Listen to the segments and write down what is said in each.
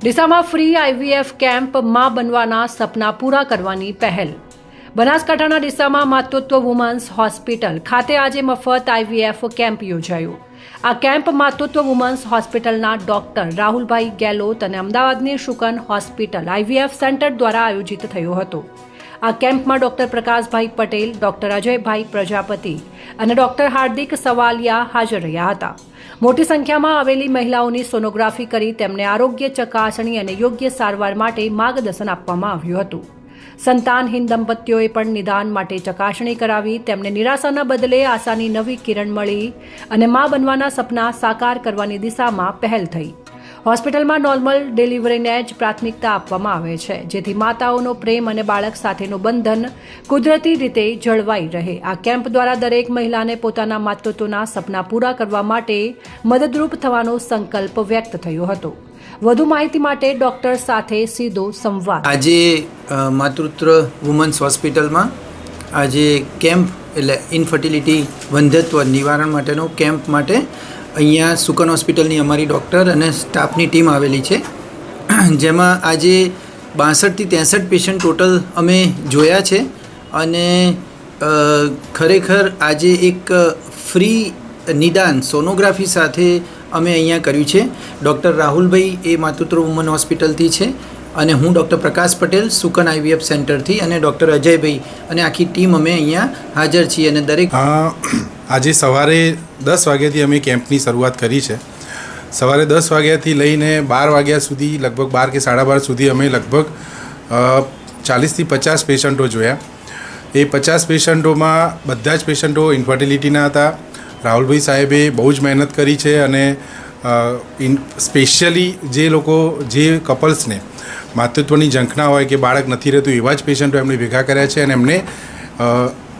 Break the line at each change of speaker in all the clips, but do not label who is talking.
ડીસામાં free IVF કેમ્પમાં બનવાના સપના પૂરા કરવાની પહેલ. બનાસકાંઠાના ડીસામાં માતૃત્વ વુમન્સ હોસ્પિટલ ખાતે આજે મફત આઈવીએફ કેમ્પ યોજાયો. આ કેમ્પ માતૃત્વ વુમન્સ હોસ્પિટલના ડોક્ટર રાહુલભાઈ ગેલોત અને અમદાવાદની શુકન હોસ્પિટલ આઈવીએફ સેન્ટર દ્વારા આયોજિત થયો હતો. આ કેમ્પમાં ડોક્ટર પ્રકાશભાઈ પટેલ, ડોક્ટર અજયભાઈ પ્રજાપતિ અને ડોક્ટર હાર્દિક સવાલિયા હાજર રહ્યા હતા. મોટી સંખ્યામાં આવેલી મહિલાઓની સોનોગ્રાફી કરી તેમને આરોગ્ય ચકાસણી અને યોગ્ય સારવાર માટે માર્ગદર્શન આપવામાં આવ્યું હતું. સંતાનહીન દંપતીઓએ પણ નિદાન માટે ચકાસણી કરાવી તેમને નિરાશાના બદલે આશાની નવી કિરણ મળી અને મા બનવાના સપના સાકાર કરવાની દિશામાં પહેલ થઈ. હોસ્પિટલમાં નોર્મલ ડિલિવરીને જ પ્રાથમિકતા આપવામાં આવે છે, જેથી માતાઓનો પ્રેમ અને બાળક સાથેનું બંધન કુદરતી રીતે જળવાઈ રહે. આ કેમ્પ દ્વારા દરેક મહિલાને પોતાના માતૃત્વના સપના પૂરા કરવા માટે મદદરૂપ થવાનો સંકલ્પ વ્યક્ત થયો હતો. વધુ માહિતી માટે ડોક્ટર સાથે સીધો સંવાદ.
આજે માતૃત્વ વુમન્સ હોસ્પિટલમાં આજે કેમ્પ એટલે ઇન્ફર્ટિલિટી વંધત્વ નિવારણ માટેનો કેમ્પ માટે અહીંયા સુકન હોસ્પિટલની અમારી ડૉક્ટર અને સ્ટાફની ટીમ આવેલી છે. જેમાં આજે બાસઠથી ત્રેસઠ પેશન્ટ ટોટલ અમે જોયા છે અને ખરેખર આજે એક ફ્રી નિદાન સોનોગ્રાફી સાથે અમે અહીંયા કર્યું છે. ડૉક્ટર રાહુલભાઈ એ માતૃત્વ વુમન હોસ્પિટલથી છે અને હું ડૉક્ટર પ્રકાશ પટેલ સુકન આઈવીએફ સેન્ટરથી અને ડૉક્ટર અજયભાઈ અને આખી ટીમ અમે અહીંયા હાજર છીએ અને દરેક
આજે સવારે દસ વાગ્યાથી અમે કેમ્પની શરૂઆત કરી છે. સવારે દસ વાગ્યાથી લઈને બાર વાગ્યા સુધી, લગભગ બાર કે સાડા બાર સુધી અમે લગભગ ચાલીસથી પચાસ પેશન્ટો જોયા. એ પચાસ પેશન્ટોમાં બધા જ પેશન્ટો ઇન્ફર્ટિલિટીના હતા. રાહુલભાઈ સાહેબે બહુ જ મહેનત કરી છે અને સ્પેશિયલી જે લોકો, જે કપલ્સને માતૃત્વની ઝંખના હોય કે બાળક નથી રહેતું એવા જ પેશન્ટો એમને ભેગા કર્યા છે અને એમને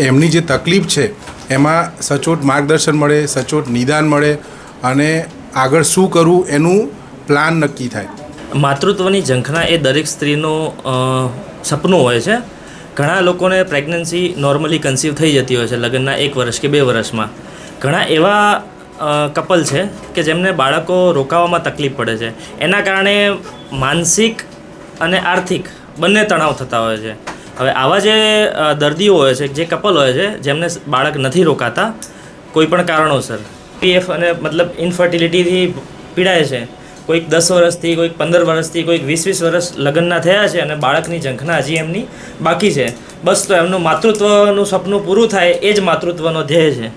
એમની જે તકલીફ છે એમાં સચોટ માર્ગદર્શન મળે, સચોટ નિદાન મળે અને આગળ શું કરવું એનું પ્લાન નક્કી થાય.
માતૃત્વની ઝંખના એ દરેક સ્ત્રીનો સપનું હોય છે. ઘણા લોકોને પ્રેગ્નન્સી નોર્મલી કન્સીવ થઈ જતી હોય છે, લગ્નના એક વર્ષ કે બે વર્ષમાં. ઘણા એવા કપલ છે કે જેમને બાળકો રોકાવામાં તકલીફ પડે છે. એના કારણે માનસિક અને આર્થિક બંને તણાવ થતા હોય છે. હવે આવા જે દર્દીઓ હોય છે, જે કપલ હોય છે, જેમને બાળક નથી રોકાતા, કોઈ પણ કારણોસર, પીએફ અને મતલબ ઇન્ફર્ટિલિટીથી પીડાય છે, કોઈક દસ વર્ષથી, કોઈક પંદર વર્ષથી, કોઈક વીસ વીસ વર્ષ લગ્નના થયા છે અને બાળકની ઝંખના હજી એમની બાકી છે. બસ તો એમનું માતૃત્વનું સપનું પૂરું થાય એ જ માતૃત્વનો ધ્યેય છે.